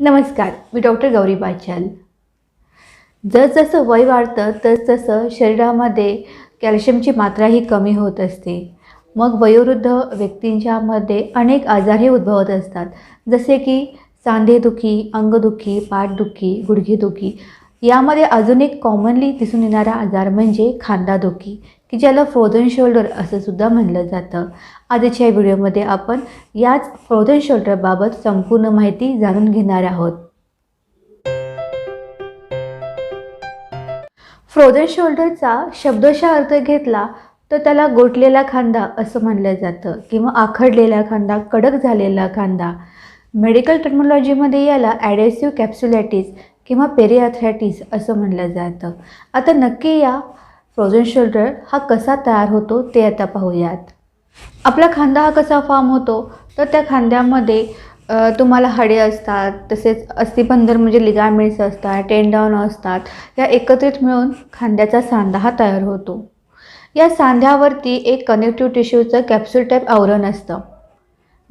नमस्कार मी डॉक्टर गौरी पाचाल जसजसं वय वाढतं तसतसं शरीरामध्ये कॅल्शियमची मात्राही कमी होत असते. मग वयोवृद्ध व्यक्तींच्यामध्ये अनेक आजारही उद्भवत असतात. जसे की सांधेदुखी अंगदुखी पाठदुखी गुडघेदुखी यामध्ये अजून एक कॉमनली दिसून येणारा आजार म्हणजे खांदादुखी की ज्याला फ्रोझन शोल्डर असं सुद्धा म्हणलं जातं. आजच्या व्हिडिओमध्ये आपण याच फ्रोझन शोल्डरबाबत संपूर्ण माहिती जाणून घेणार आहोत. फ्रोझन शोल्डरचा शब्दशः अर्थ घेतला तर त्याला गोठलेला खांदा असं म्हणलं जातं किंवा आखडलेला खांदा कडक झालेला खांदा. मेडिकल टर्मोलॉजीमध्ये याला ॲडेसिव्ह कॅप्सुलॅटिस किंवा पेरिॲथ्रॅटिस असं म्हणलं जातं. आता नक्की या फ्रोझन शोल्डर हा कसा तयार होतो ते आता पाहूयात. आपला खांदा हा कसा फॉर्म होतो? तर त्या खांद्यामध्ये तुम्हाला हाडे असतात तसेच अस्थिबंधर म्हणजे लिगामेंट्स असतात टेंडाऊन असतात या एकत्रित मिळून खांद्याचा सांधा हा तयार होतो. या सांध्यावरती एक कनेक्टिव्ह टिश्यूचं कॅप्सूल टाईप आवरण असतं.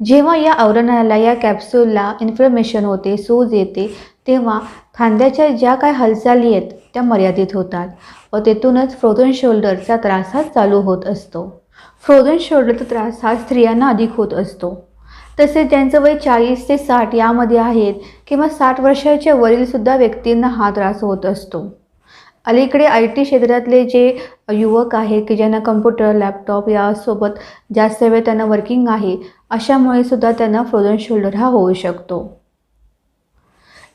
जेव्हा या आवरणाला या कॅप्सूलला इन्फ्लमेशन होते सूज येते तेव्हा खांद्याच्या ज्या काय हालचाली आहेत त्या मर्यादित होतात व तेथूनच फ्रोझन शोल्डरचा त्रास हा चालू होत असतो. फ्रोझन शोल्डरचा त्रास हा स्त्रियांना अधिक होत असतो. तसेच ज्यांचं वय चाळीस ते साठ यामध्ये आहेत किंवा साठ वर्षाच्या वरीलसुद्धा व्यक्तींना हा त्रास होत असतो. अलीकडे आय टी क्षेत्रातले जे युवक आहे की ज्यांना कम्प्युटर लॅपटॉप यासोबत जास्त वेळ त्यांना वर्किंग आहे अशामुळे सुद्धा त्यांना फ्रोझन शोल्डर हा होऊ शकतो.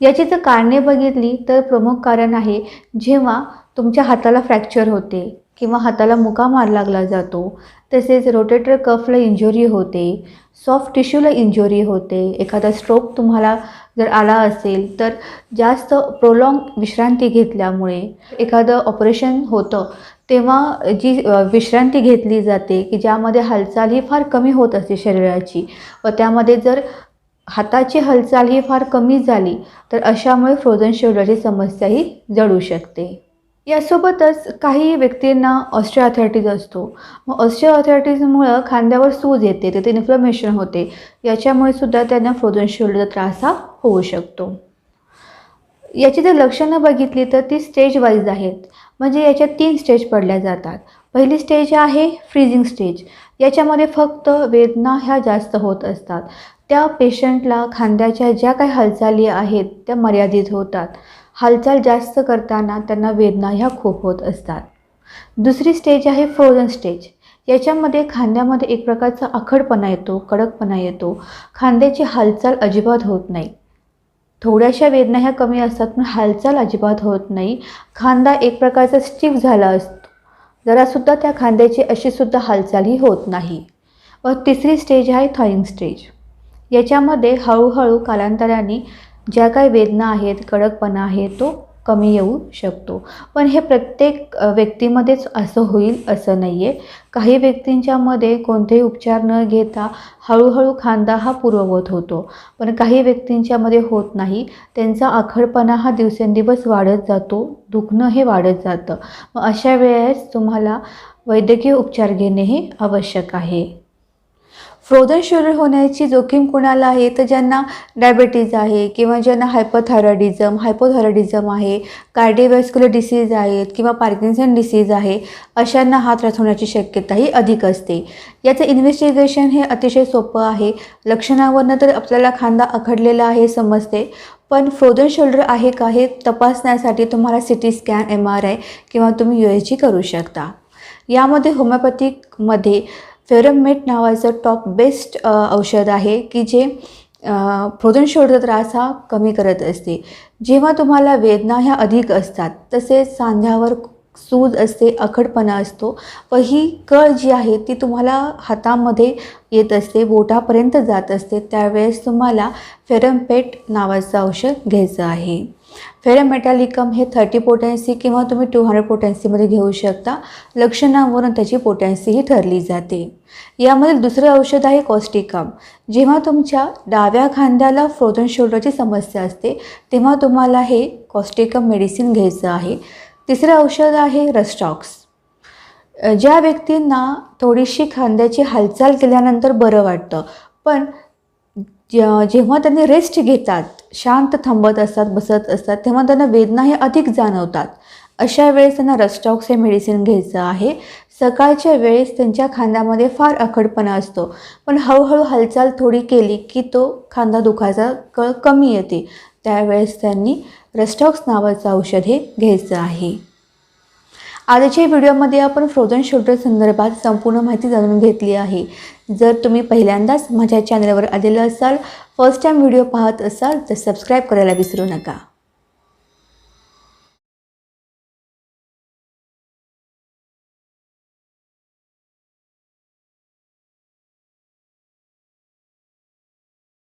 याची जर कारणे बघितली तर प्रमुख कारण आहे जेव्हा तुमच्या हाताला फ्रॅक्चर होते किंवा हाताला मुका मार लागला जातो. तसेच रोटेटर कफला इंजुरी होते. सॉफ्ट टिश्यूला इंजुरी होते. एखादा स्ट्रोक तुम्हाला जर आला असेल तर जास्त प्रोलॉंग विश्रांती घेतल्यामुळे एखादं ऑपरेशन होतं. तेव्हा जी विश्रांती घेतली जाते की ज्यामध्ये हालचाल ही फार कमी होत असते शरीराची व त्यामध्ये जर हाताची हालचाल ही फार कमी झाली तर अशामुळे फ्रोझन शोल्डरची समस्याही जडू शकते. यासोबतच काही व्यक्तींना ऑस्ट्रिओआर्थरायटिस असतो. मग ऑस्ट्रिओआर्थरायटिसमुळं खांद्यावर सूज येते तिथे इन्फ्लमेशन होते. याच्यामुळे सुद्धा त्यांना फ्रोझन शोल्डरचा त्रास हा होऊ शकतो. याची जर लक्षणं बघितली तर ती स्टेज वाईज आहेत. म्हणजे याच्यात तीन स्टेज पडल्या जातात. पहिली स्टेज आहे फ्रीजिंग स्टेज याच्यामध्ये फक्त वेदना ह्या जास्त होत असतात. त्या पेशंटला खांद्याच्या ज्या काही हालचाली आहेत त्या मर्यादित होतात. हालचाल जास्त करताना त्यांना वेदना ह्या खूप होत असतात. दुसरी स्टेज आहे फ्रोझन स्टेज याच्यामध्ये खांद्यामध्ये एक प्रकारचा आखडपणा येतो कडकपणा येतो. खांद्याची हालचाल अजिबात होत नाही. थोड्याशा वेदना ह्या कमी असतात पण हालचाल अजिबात होत नाही. खांदा एक प्रकारचा स्टिफ झाला असतो. जरासुद्धा त्या खांद्याची अशीसुद्धा हालचालही होत नाही. व तिसरी स्टेज आहे थॉईंग स्टेज याच्यामध्ये हळूहळू कालांतराने ज्या काही वेदना आहेत कडकपणा आहे तो कमी येऊ शकतो. पण हे प्रत्येक व्यक्तीमध्येच असं होईल असं नाही आहे काही व्यक्तींच्यामध्ये कोणतेही उपचार न घेता हळूहळू खांदा हा पूर्ववत होतो. पण काही व्यक्तींच्यामध्ये होत नाही. त्यांचा आखडपणा हा दिवसेंदिवस वाढत जातो दुखणं हे वाढत जातं. मग अशा वेळेस तुम्हाला वैद्यकीय उपचार घेणे हे आवश्यक आहे. फ्रोझन शुगर होण्याची जोखीम कुणाला आहे? तर ज्यांना डायबेटीज आहे किंवा ज्यांना हायपोथायरॉइडिझम हायपोथायरॉइडिझम आहे कार्डिओवॅस्क्युलर डिसीज आहेत किंवा पार्किन्सन डिसीज आहे अशांना हा त्रास होण्याची शक्यताही अधिक असते. याचं इन्व्हेस्टिगेशन हे अतिशय सोपं आहे. लक्षणावरनं तर आपल्याला खांदा आखडलेला आहे समजते. पण फ्रोझन शोल्डर आहे का हे तपासण्यासाठी तुम्हाला C T scan M R I किंवा तुम्ही यू एस जी करू शकता. यामध्ये होमिओपॅथिकमध्ये फेरममेट नावाचं टॉप बेस्ट औषध आहे की जे फ्रोझन त्रास हा कमी करत असते. जेव्हा तुम्हाला वेदना ह्या अधिक असतात तसेच सांध्यावर सूज असते अखडपणा असतो. व ही कळ जी आहे ती तुम्हाला हातामध्ये येत असते बोटापर्यंत जात असते. त्यावेळेस तुम्हाला फेरमपेट नावाचं औषध घ्यायचं आहे. फेरमेटॅलिकम हे थर्टी पोटॅन्सी किंवा तुम्ही टू हंड्रेड पोटॅन्सीमध्ये घेऊ शकता. लक्षणांवरून त्याची पोटॅन्सी ही ठरली जाते. यामध्ये दुसरं औषध आहे कॉस्टिकम. जेव्हा तुमच्या डाव्या खांद्याला फ्रोझन शोल्डरची समस्या असते तेव्हा तुम्हाला हे कॉस्टिकम मेडिसिन घ्यायचं आहे. तिसरं औषध आहे रस्टॉक्स ज्या व्यक्तींना थोडीशी खांद्याची हालचाल केल्यानंतर बरं वाटतं पण जेव्हा त्यांनी रेस्ट घेतात शांत थांबत असतात बसत असतात तेव्हा त्यांना वेदना हे अधिक जाणवतात. अशा वेळेस त्यांना रस्टॉक्स हे मेडिसिन घ्यायचं आहे. सकाळच्या वेळेस त्यांच्या खांद्यामध्ये फार अखडपणा असतो पण हळूहळू हालचाल थोडी केली की तो खांदा दुखायचा कळ कमी येते. त्यावेळेस त्यांनी रस्टॉक्स नावाचं औषध हे घ्यायचं आहे. आजच्या व्हिडिओमध्ये आपण फ्रोझन शोल्डर संदर्भात संपूर्ण माहिती जाणून घेतली आहे. जर तुम्ही पहिल्यांदाच माझ्या चॅनलवर आलेलं असाल फर्स्ट टाईम व्हिडिओ पाहत असाल तर सबस्क्राईब करायला विसरू नका.